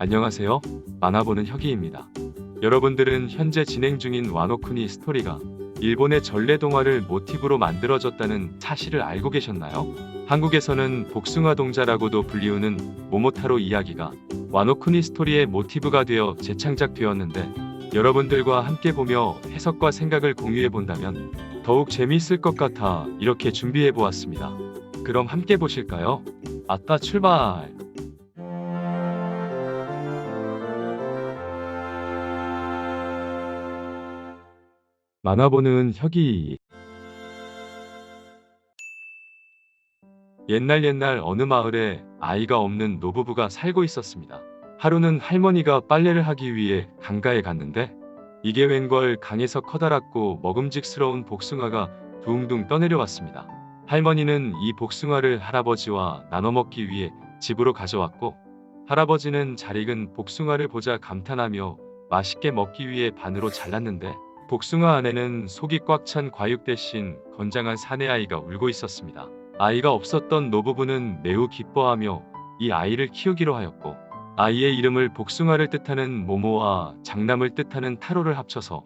안녕하세요. 만화보는 혁이입니다. 여러분들은 현재 진행 중인 와노쿠니 스토리가 일본의 전래 동화를 모티브로 만들어졌다는 사실을 알고 계셨나요? 한국에서는 복숭아 동자라고도 불리우는 모모타로 이야기가 와노쿠니 스토리의 모티브가 되어 재창작되었는데 여러분들과 함께 보며 해석과 생각을 공유해 본다면 더욱 재미있을 것 같아 이렇게 준비해 보았습니다. 그럼 함께 보실까요? 아따 출발! 만화 보는 혁이 옛날 옛날 어느 마을에 아이가 없는 노부부가 살고 있었습니다. 하루는 할머니가 빨래를 하기 위해 강가에 갔는데 이게 웬걸 강에서 커다랗고 먹음직스러운 복숭아가 둥둥 떠내려왔습니다. 할머니는 이 복숭아를 할아버지와 나눠 먹기 위해 집으로 가져왔고 할아버지는 잘 익은 복숭아를 보자 감탄하며 맛있게 먹기 위해 반으로 잘랐는데 복숭아 안에는 속이 꽉 찬 과육 대신 건장한 사내아이가 울고 있었습니다. 아이가 없었던 노부부는 매우 기뻐하며 이 아이를 키우기로 하였고 아이의 이름을 복숭아를 뜻하는 모모와 장남을 뜻하는 타로를 합쳐서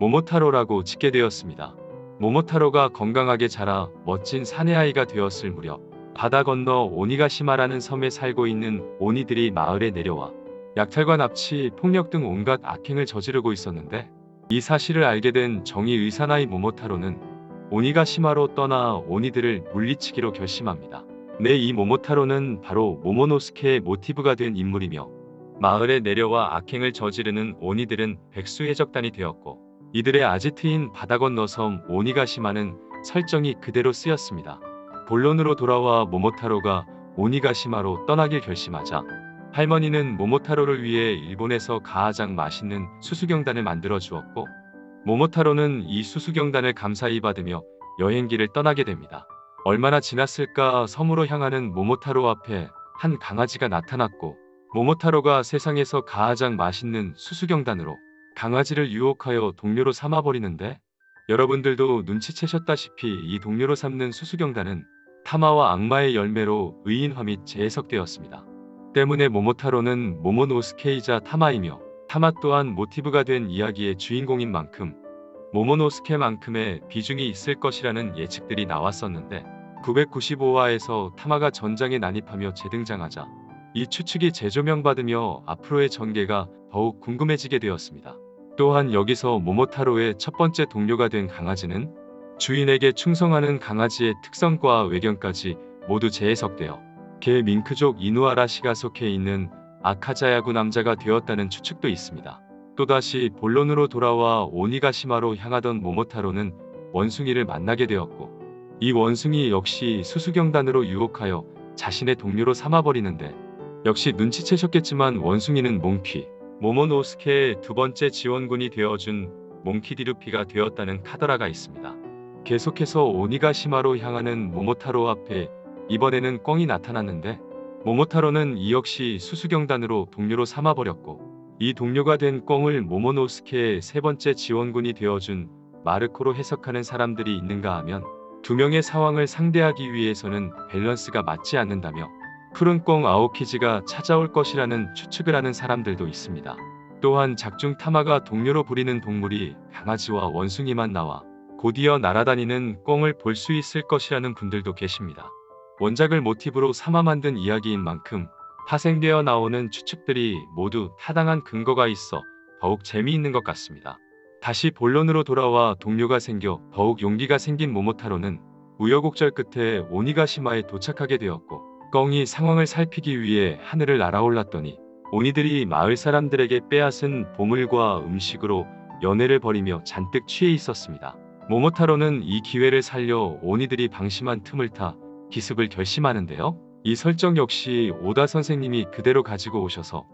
모모타로라고 짓게 되었습니다. 모모타로가 건강하게 자라 멋진 사내아이가 되었을 무렵 바다 건너 오니가시마라는 섬에 살고 있는 오니들이 마을에 내려와 약탈과 납치, 폭력 등 온갖 악행을 저지르고 있었는데 이 사실을 알게 된 정의 의사나이 모모타로는 오니가 시마로 떠나 오니들을 물리치기로 결심합니다. 네, 이 모모타로는 바로 모모노스케의 모티브가 된 인물이며 마을에 내려와 악행을 저지르는 오니들은 백수해적단이 되었고 이들의 아지트인 바다 건너 섬 오니가시마는 설정이 그대로 쓰였습니다. 본론으로 돌아와 모모타로가 오니가시마로 떠나길 결심하자 할머니는 모모타로를 위해 일본에서 가장 맛있는 수수경단을 만들어 주었고 모모타로는 이 수수경단을 감사히 받으며 여행기를 떠나게 됩니다. 얼마나 지났을까 섬으로 향하는 모모타로 앞에 한 강아지가 나타났고 모모타로가 세상에서 가장 맛있는 수수경단으로 강아지를 유혹하여 동료로 삼아버리는데 여러분들도 눈치채셨다시피 이 동료로 삼는 수수경단은 타마와 악마의 열매로 의인화 및 재해석되었습니다. 때문에 모모타로는 모모노스케이자 타마이며 타마 또한 모티브가 된 이야기의 주인공인 만큼 모모노스케만큼의 비중이 있을 것이라는 예측들이 나왔었는데 995화에서 타마가 전장에 난입하며 재등장하자 이 추측이 재조명받으며 앞으로의 전개가 더욱 궁금해지게 되었습니다. 또한 여기서 모모타로의 첫 번째 동료가 된 강아지는 주인에게 충성하는 강아지의 특성과 외견까지 모두 재해석되어 개 밍크족 이누아라시가 속해 있는 아카자야구 남자가 되었다는 추측도 있습니다. 또다시 본론으로 돌아와 오니가시마로 향하던 모모타로는 원숭이를 만나게 되었고 이 원숭이 역시 수수경단으로 유혹하여 자신의 동료로 삼아버리는데 역시 눈치채셨겠지만 원숭이는 몽키 모모노스케의 두 번째 지원군이 되어준 몽키디루피가 되었다는 카더라가 있습니다. 계속해서 오니가시마로 향하는 모모타로 앞에 이번에는 꿩이 나타났는데 모모타로는 이 역시 수수경단으로 동료로 삼아버렸고 이 동료가 된 꿩을 모모노스케의 세 번째 지원군이 되어준 마르코로 해석하는 사람들이 있는가 하면 두 명의 상황을 상대하기 위해서는 밸런스가 맞지 않는다며 푸른 꿩 아오키지가 찾아올 것이라는 추측을 하는 사람들도 있습니다. 또한 작중 타마가 동료로 부리는 동물이 강아지와 원숭이만 나와 곧이어 날아다니는 꿩을 볼 수 있을 것이라는 분들도 계십니다. 원작을 모티브로 삼아 만든 이야기인 만큼 파생되어 나오는 추측들이 모두 타당한 근거가 있어 더욱 재미있는 것 같습니다. 다시 본론으로 돌아와 동료가 생겨 더욱 용기가 생긴 모모타로는 우여곡절 끝에 오니가시마에 도착하게 되었고 꿩이 상황을 살피기 위해 하늘을 날아올랐더니 오니들이 마을 사람들에게 빼앗은 보물과 음식으로 연애를 벌이며 잔뜩 취해 있었습니다. 모모타로는 이 기회를 살려 오니들이 방심한 틈을 타 기습을 결심하는데요. 이 설정 역시 오다 선생님이 그대로 가지고 오셔서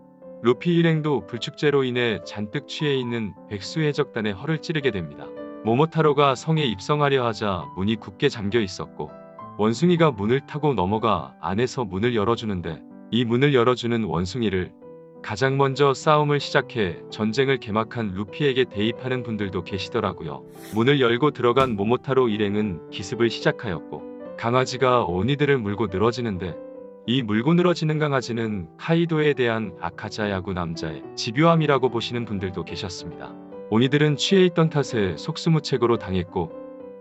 루피 일행도 불축제로 인해 잔뜩 취해 있는 백수해 적단의 허를 찌르게 됩니다. 모모타로가 성에 입성하려 하자 문이 굳게 잠겨 있었고 원숭이가 문을 타고 넘어가 안에서 문을 열어주는데 이 문을 열어주는 원숭이를 가장 먼저 싸움을 시작해 전쟁을 개막한 루피에게 대입하는 분들도 계시더라고요. 문을 열고 들어간 모모타로 일행은 기습을 시작하였고 강아지가 오니들을 물고 늘어지는데 이 물고 늘어지는 강아지는 카이도에 대한 아카자 야구 남자의 집요함이라고 보시는 분들도 계셨습니다. 오니들은 취해 있던 탓에 속수무책으로 당했고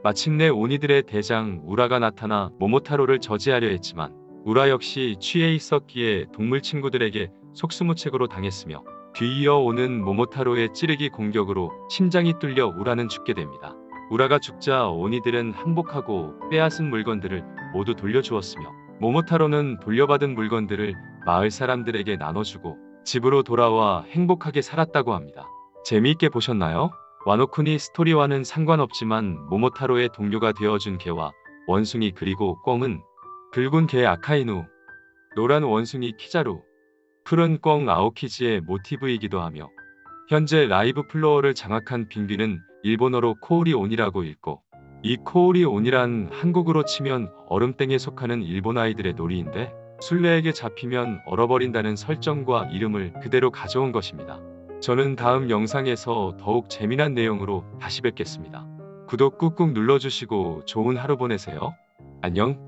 마침내 오니들의 대장 우라가 나타나 모모타로를 저지하려 했지만 우라 역시 취해 있었기에 동물 친구들에게 속수무책으로 당했으며 뒤이어 오는 모모타로의 찌르기 공격으로 심장이 뚫려 우라는 죽게 됩니다. 우라가 죽자 오니들은 항복하고 빼앗은 물건들을 모두 돌려주었으며 모모타로는 돌려받은 물건들을 마을 사람들에게 나눠주고 집으로 돌아와 행복하게 살았다고 합니다. 재미있게 보셨나요? 와노쿠니 스토리와는 상관없지만 모모타로의 동료가 되어준 개와 원숭이 그리고 꿩은 붉은 개 아카이누, 노란 원숭이 키자루, 푸른 꿩 아오키지의 모티브이기도 하며 현재 라이브 플로어를 장악한 빙귀는 일본어로 코오리온이라고 읽고 이 코오리온이란 한국으로 치면 얼음땡에 속하는 일본 아이들의 놀이인데 술래에게 잡히면 얼어버린다는 설정과 이름을 그대로 가져온 것입니다. 저는 다음 영상에서 더욱 재미난 내용으로 다시 뵙겠습니다. 구독 꾹꾹 눌러주시고 좋은 하루 보내세요. 안녕.